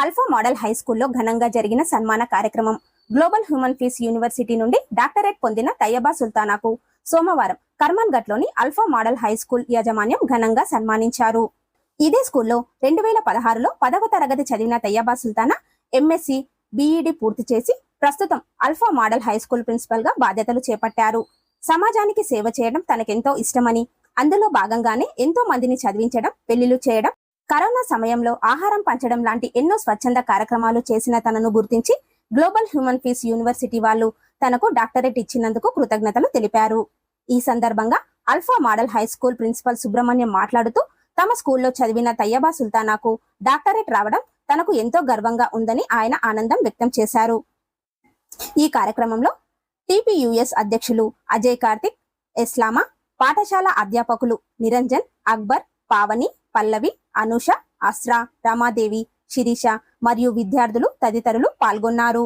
Alpha model high స్కూల్లో ఘనంగా జరిగిన సన్మాన కార్యక్రమం. గ్లోబల్ హ్యూమన్ పీస్ యూనివర్సిటీ నుండి డాక్టరేట్ పొందిన తయ్యబా సుల్తానాకు సోమవారం కర్మన్ఘట్లోని అల్ఫా మోడల్ హై స్కూల్ యాజమాన్యం ఘనంగా సన్మానించారు. ఇదే స్కూల్లో రెండు వేల పదహారులో పదవ తరగతి చదివిన తయ్యబా సుల్తానా ఎంఎస్సి బీఈడి పూర్తి చేసి ప్రస్తుతం అల్ఫా మోడల్ హై స్కూల్ ప్రిన్సిపల్గా బాధ్యతలు చేపట్టారు. సమాజానికి సేవ చేయడం తనకెంతో ఇష్టమని అందులో భాగంగానే ఎంతో మందిని చదివించడం పెళ్ళిళ్ళు చేయడం కరోనా సమయంలో ఆహారం పంచడం లాంటి ఎన్నో స్వచ్ఛంద కార్యక్రమాలు చేసిన తనను గుర్తించి గ్లోబల్ హ్యూమన్ పీస్ యూనివర్సిటీ వాళ్ళు తనకు డాక్టరేట్ ఇచ్చినందుకు కృతజ్ఞతలు తెలిపారు. ఈ సందర్భంగా alpha model high school principal Subrahmanyam మాట్లాడుతూ తమ స్కూల్లో చదివిన తయ్యబా సుల్తానాకు డాక్టరేట్ రావడం తనకు ఎంతో గర్వంగా ఉందని ఆయన ఆనందం వ్యక్తం చేశారు. ఈ కార్యక్రమంలో టిపియుఎస్ అధ్యక్షులు అజయ్ కార్తిక్ ఎస్లామా పాఠశాల అధ్యాపకులు నిరంజన్ అక్బర్ పావని పల్లవి అనుష అస్రా రమాదేవి శిరీష మరియు విద్యార్థులు తదితరులు పాల్గొన్నారు.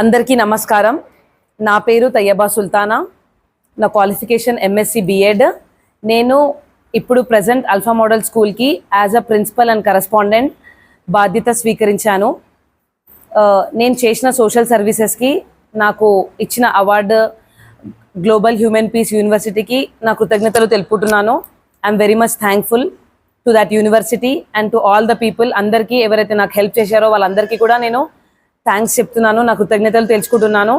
అందరికీ నమస్కారం. నా పేరు తయ్యబా సుల్తానా. నా క్వాలిఫికేషన్ ఎంఎస్సి బిఎడ్ నేను ఇప్పుడు ప్రజెంట్ అల్ఫా మోడల్ స్కూల్కి as a principal and correspondent బాధ్యత స్వీకరించాను. నేను చేసిన సోషల్ సర్వీసెస్కి నాకు ఇచ్చిన అవార్డు గ్లోబల్ హ్యూమన్ పీస్ యూనివర్సిటీకి నా కృతజ్ఞతలు తెలుపుతున్నాను. I'm very much thankful to that university and to all the people అందరికీ ఎవరైతే నాకు హెల్ప్ చేశారో వాళ్ళందరికీ కూడా నేను థ్యాంక్స్ చెప్తున్నాను నా కృతజ్ఞతలు తెలుసుకుంటున్నాను.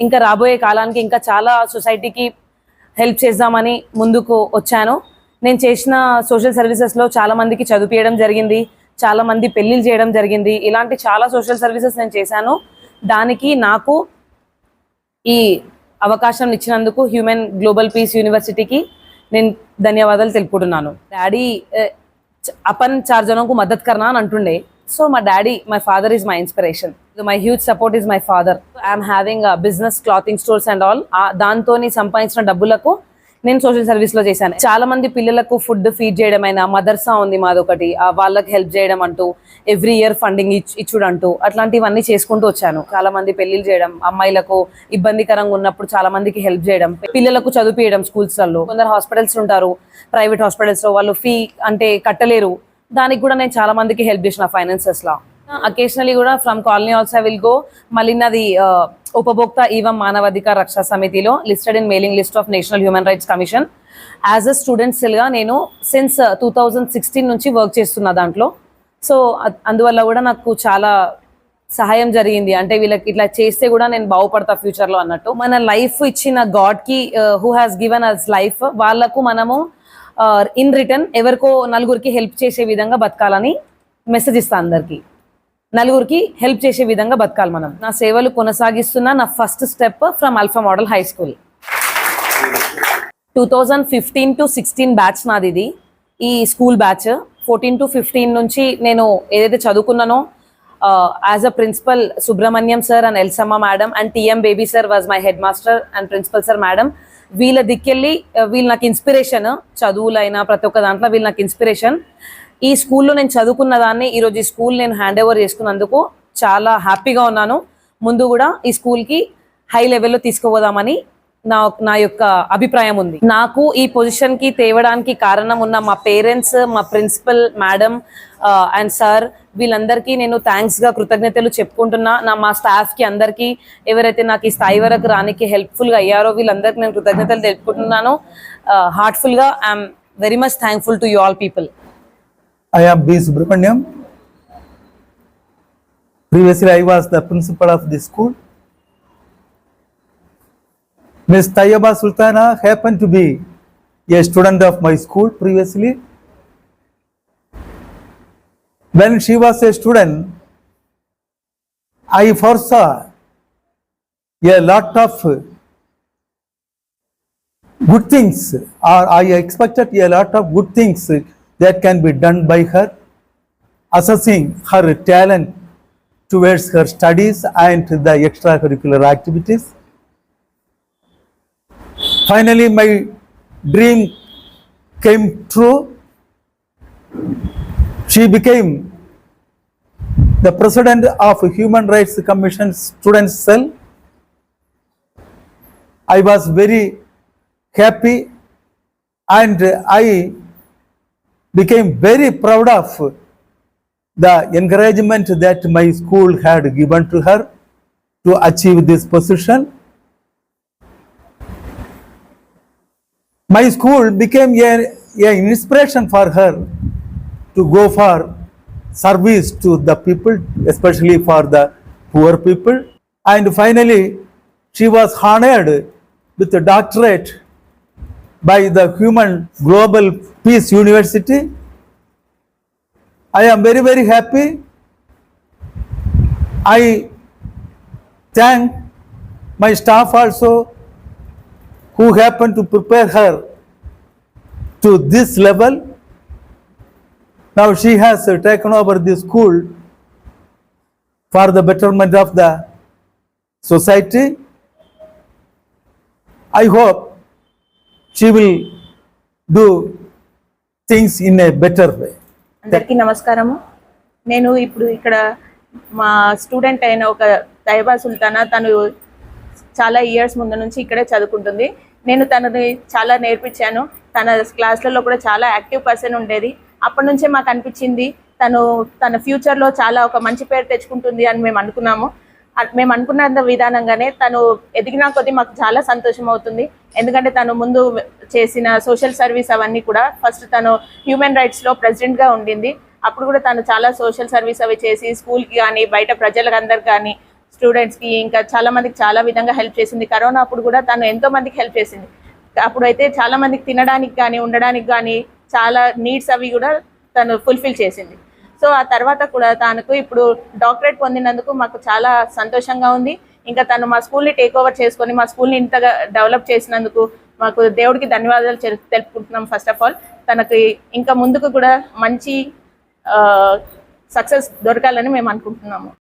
ఇంకా రాబోయే కాలానికి ఇంకా చాలా సొసైటీకి హెల్ప్ చేద్దామని ముందుకు వచ్చాను. నేను చేసిన సోషల్ సర్వీసెస్లో చాలామందికి చదువుపియడం జరిగింది చాలామంది పెళ్ళిళ్ళు చేయడం జరిగింది. ఇలాంటి చాలా సోషల్ సర్వీసెస్ నేను చేశాను. దానికి నాకు ఈ అవకాశం ఇచ్చినందుకు హ్యూమెన్ గ్లోబల్ పీస్ యూనివర్సిటీకి నేను ధన్యవాదాలు తెలుపుకుంటున్నాను. డాడీ eh, అపన్ చార్జనకు మద్దతు కర్నా అని అంటుండే. సో మా daddy my father is my inspiration my huge support is my father I'm having business clothing stores and all దాంతో సంపాదించిన డబ్బులకు నేను సోషల్ సర్వీస్లో చేశాను. చాలా మంది పిల్లలకు ఫుడ్ ఫీడ్ చేయడం అయినా మదర్సా ఉంది మాదొకటి. వాళ్ళకి హెల్ప్ చేయడం అంటూ ఎవ్రీ ఇయర్ ఫండింగ్ ఇచ్చుడు అంటూ అట్లాంటివన్నీ చేసుకుంటూ వచ్చాను. చాలా మంది పెళ్ళిలు చేయడం అమ్మాయిలకు ఇబ్బందికరంగా ఉన్నప్పుడు చాలా మందికి హెల్ప్ చేయడం పిల్లలకు చదివించడం స్కూల్స్లలో కొందరు హాస్పిటల్స్ ఉంటారు ప్రైవేట్ హాస్పిటల్స్లో వాళ్ళు ఫీ అంటే కట్టలేరు. దానికి కూడా నేను చాలా మందికి హెల్ప్ చేసిన ఫైనాన్సెస్ లా. అకేషనలీ కూడా from colony also will go మళ్ళీ నాది ఉపభోక్త ఈవం మానవాధికార రక్షా సమితిలో listed in mailing list of national human rights commission as a student సెల్గా నేను సిన్స్ టూ థౌజండ్ సిక్స్టీన్ నుంచి వర్క్ చేస్తున్నా దాంట్లో. సో అందువల్ల కూడా నాకు చాలా సహాయం జరిగింది. అంటే వీళ్ళకి ఇట్లా చేస్తే కూడా నేను బాగుపడతా ఫ్యూచర్లో అన్నట్టు. మన లైఫ్ ఇచ్చిన గాడ్కి who has given us life వాళ్ళకు మనము ఇన్ రిటర్న్ ఎవరికో నలుగురికి హెల్ప్ చేసే విధంగా బతకాలని మెసేజ్ ఇస్తా అందరికీ. నలుగురికి హెల్ప్ చేసే విధంగా బతకాలి మనం. నా సేవలు కొనసాగిస్తున్న నా first step from alpha model high school. Two thousand fifteen to sixteen batch నాది ఇది. ఈ school batch fourteen to fifteen నుంచి నేను ఏదైతే చదువుకున్నానో as a principal Subrahmanyam sir and Elsamma madam and TM Baby sir was my head master and principal sir madam వీళ్ళ దిక్కెళ్ళి వీళ్ళు నాకు ఇన్స్పిరేషన్ చదువులైనా ప్రతి ఒక్క దాంట్లో వీళ్ళు నాకు ఇన్స్పిరేషన్ ఈ స్కూల్లో నేను చదువుకున్న దాన్ని ఈరోజు ఈ స్కూల్ నేను హ్యాండ్ ఓవర్ చేసుకున్నందుకు చాలా హ్యాపీగా ఉన్నాను. ముందు కూడా ఈ స్కూల్కి హై లెవెల్లో తీసుకుపోదామని నా నా యొక్క అభిప్రాయం ఉంది. నాకు ఈ పొజిషన్కి తేవడానికి కారణం ఉన్న మా పేరెంట్స్ మా ప్రిన్సిపల్ మేడం అండ్ సార్ వీళ్ళందరికీ నేను థ్యాంక్స్గా కృతజ్ఞతలు చెప్పుకుంటున్నా. నా మా స్టాఫ్కి అందరికీ ఎవరైతే నాకు ఈ స్థాయి వరకు రానికి హెల్ప్ఫుల్గా అయ్యారో వీళ్ళందరికీ నేను కృతజ్ఞతలు తెలుపుకుంటున్నాను. హార్ట్ఫుల్గా I'm very much thankful to you all people I am B. Subramaniam. Previously, I was the principal of the school. Miss Tayyaba Sultana happened to be a student of my school previously. When she was a student, I foresaw a lot of good things, or I expected a lot of good things that can be done by her, assessing her talent towards her studies and the extracurricular activities. Finally, my dream came true. She became the president of Human Rights Commission Students Cell. I was very happy and I became very proud of the encouragement that my school had given to her to achieve this position. My school became a, a inspiration for her to go for service to the people, especially for the poor people. And finally, she was honored with a doctorate by the Human Global Peace University. I am very, very happy. I thank my staff also who happened to prepare her to this level. Now she has taken over the school for the betterment of the society. I hope she will do things in a better way అందరికీ నమస్కారము. నేను ఇప్పుడు ఇక్కడ మా student అయిన ఒక తైబా సుల్తానా తను చాలా ఇయర్స్ ముందు నుంచి ఇక్కడే చదువుకుంటుంది. నేను తనని చాలా నేర్పించాను. తన క్లాస్లలో కూడా చాలా యాక్టివ్ పర్సన్ ఉండేది. అప్పటి నుంచే మాకు అనిపించింది తను తన ఫ్యూచర్లో చాలా ఒక మంచి పేరు తెచ్చుకుంటుంది అని మేము అనుకున్నాము. మేము అనుకున్న విధానంగానే తను ఎదిగిన కొద్దీ మాకు చాలా సంతోషం అవుతుంది ఎందుకంటే తను ముందు చేసిన సోషల్ సర్వీస్ అవన్నీ కూడా ఫస్ట్ తను హ్యూమన్ రైట్స్లో ప్రెసిడెంట్గా ఉండింది. అప్పుడు కూడా తను చాలా సోషల్ సర్వీస్ అవి చేసి స్కూల్కి కానీ బయట ప్రజలందరికి కానీ స్టూడెంట్స్కి ఇంకా చాలా మందికి చాలా విధంగా హెల్ప్ చేసింది. కరోనా అప్పుడు కూడా తను ఎంతో మందికి హెల్ప్ చేసింది. అప్పుడైతే చాలా మందికి తినడానికి కానీ ఉండడానికి కానీ చాలా నీడ్స్ అవి కూడా తను ఫుల్ఫిల్ చేసింది. సో ఆ తర్వాత కూడా తనకు ఇప్పుడు డాక్టరేట్ పొందినందుకు మాకు చాలా సంతోషంగా ఉంది. ఇంకా తను మా స్కూల్ని టేక్ ఓవర్ చేసుకొని మా స్కూల్ని ఇంతగా డెవలప్ చేసినందుకు మాకు దేవుడికి ధన్యవాదాలు తెలుపుకుంటున్నాం ఫస్ట్ ఆఫ్ ఆల్ తనకి ఇంకా ముందుకు కూడా మంచి సక్సెస్ దొరకాలని మేము అనుకుంటున్నాము.